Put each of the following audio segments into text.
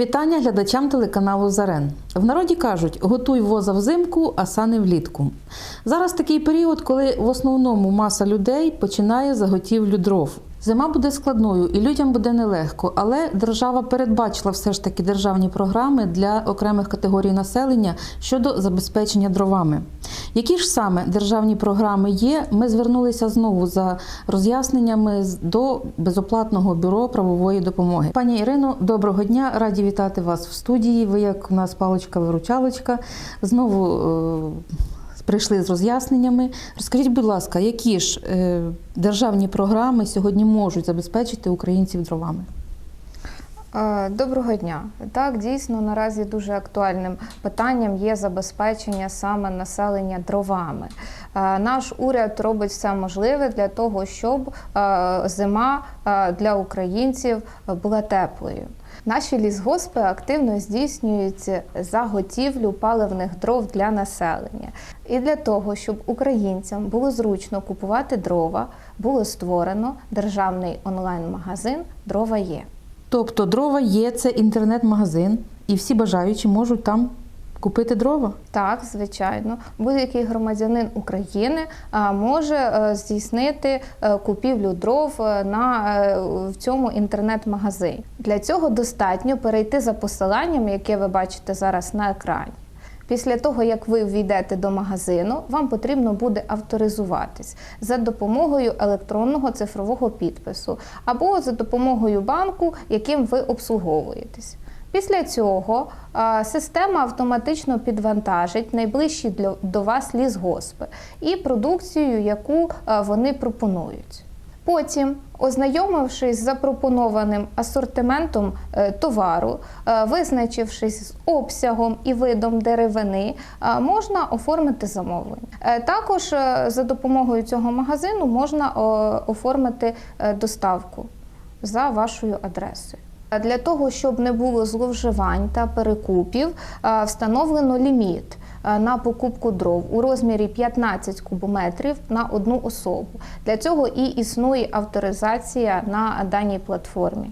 вітання глядачам телеканалу Зарен. В народі кажуть: готуй воза взимку, а сани влітку. Зараз такий період, коли в основному маса людей починає заготівлю дров. Зима буде складною і людям буде нелегко, але держава передбачила все ж таки державні програми для окремих категорій населення щодо забезпечення дровами. Які ж саме державні програми є? Ми звернулися знову за роз'ясненнями до безоплатного бюро правової допомоги. Пані Ірино, доброго дня! Раді вітати вас в студії. Ви як у нас паличка-виручалочка. Знову е, прийшли з роз'ясненнями. Розкажіть, будь ласка, які ж е, державні програми сьогодні можуть забезпечити українців дровами? Е, Доброго дня. Так, дійсно, наразі дуже актуальним питанням є забезпечення саме населення дровами. Е, Наш уряд робить все можливе для того, щоб е, зима е, для українців була теплою. Наші лісгоспи активно здійснюють заготівлю паливних дров для населення. І для того, щоб українцям було зручно купувати дрова, було створено державний онлайн-магазин Дрова є. Тобто дрова є, це інтернет-магазин, і всі бажаючі можуть там купити дрова. Так, звичайно, будь-який громадянин України може е, здійснити е, купівлю дров е, на в цьому інтернет-магазині. Для цього достатньо перейти за посиланням, яке ви бачите зараз на екрані. Після того, як ви ввійдете до магазину, вам потрібно буде авторизуватись за допомогою електронного цифрового підпису або за допомогою банку, яким ви обслуговуєтесь. Після цього система автоматично підвантажить найближчі до вас лісгоспи і продукцію, яку вони пропонують. Потім, ознайомившись з запропонованим асортиментом е, товару, е, визначившись з обсягом і видом деревини, е, можна оформити замовлення. Також за допомогою цього магазину можна оформити доставку за вашою адресою. Для того, щоб не було зловживань та перекупів, встановлено ліміт на покупку дров у розмірі 15 кубометрів на одну особу. Для цього і існує авторизація на даній платформі.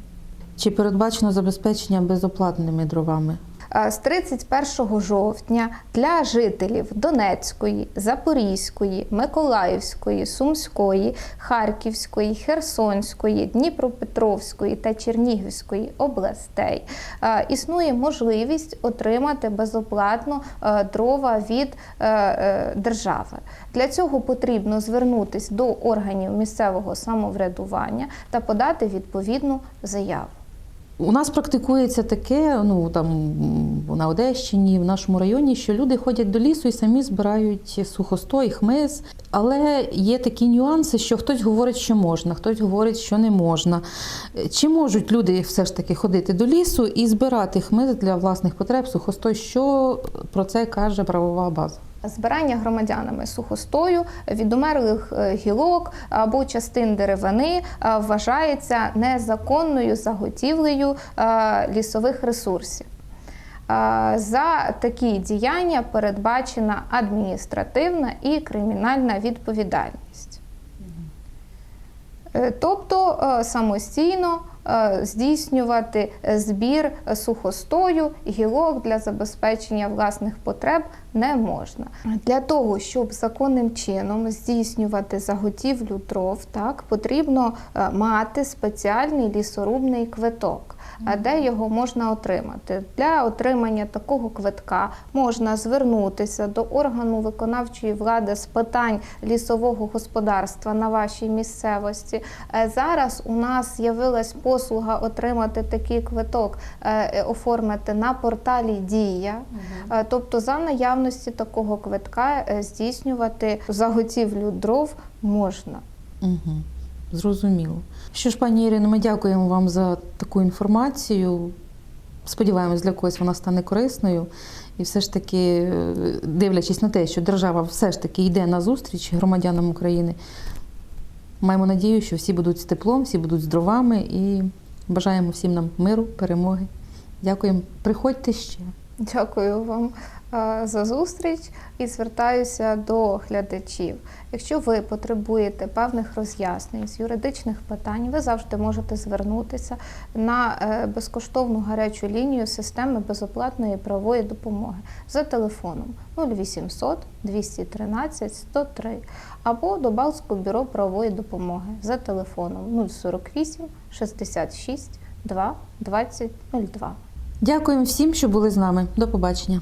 Чи передбачено забезпечення безоплатними дровами? Е, З 31 жовтня для жителів Донецької, Запорізької, Миколаївської, Сумської, Харківської, Херсонської, Дніпропетровської та Чернігівської областей е, існує можливість отримати безоплатно е, дрова від держави. Для цього потрібно звернутися до органів місцевого самоврядування та подати відповідну заяву. У нас практикується таке, ну там на Одещині, в нашому районі, що люди ходять до лісу і самі збирають сухостой, хмиз. Але є такі нюанси, що хтось говорить, що можна, хтось говорить, що не можна. Чи можуть люди все ж таки ходити до лісу і збирати хмиз для власних потреб, сухостой? Що про це каже правова база? Збирання громадянами сухостою, відумерлих е, гілок або частин деревини е, вважається незаконною заготівлею е, лісових ресурсів. За такі діяння передбачена адміністративна і кримінальна відповідальність. Тобто самостійно здійснювати збір сухостою гілок для забезпечення власних потреб не можна. Для того, щоб законним чином здійснювати заготівлю дров, так потрібно е, мати спеціальний лісорубний квиток. А де його можна отримати? Для отримання такого квитка можна звернутися до органу виконавчої влади з питань лісового господарства на вашій місцевості. Е, Зараз у нас з'явилась послуга отримати такий квиток, е, е, оформити на порталі Дія. Е, Тобто, за наявності такого квитка е, здійснювати заготівлю дров можна. Угу. Зрозуміло. Що ж, пані Ірино, ми дякуємо вам за таку інформацію. Сподіваємось, для когось вона стане корисною. І все ж таки, е, дивлячись на те, що держава все ж таки йде на зустріч громадянам України, маємо надію, що всі будуть з теплом, всі будуть з дровами і бажаємо всім нам миру, перемоги. Дякуємо. Приходьте ще. Дякую вам. е, за зустріч і звертаюся до глядачів. Якщо ви потребуєте певних роз'яснень з юридичних питань, ви завжди можете звернутися на е, безкоштовну гарячу лінію системи безоплатної правової допомоги за телефоном 0800 213 103 або до Балтського бюро правової допомоги за телефоном 048 66 2 20 02. Дякуємо всім, що були з нами. До побачення.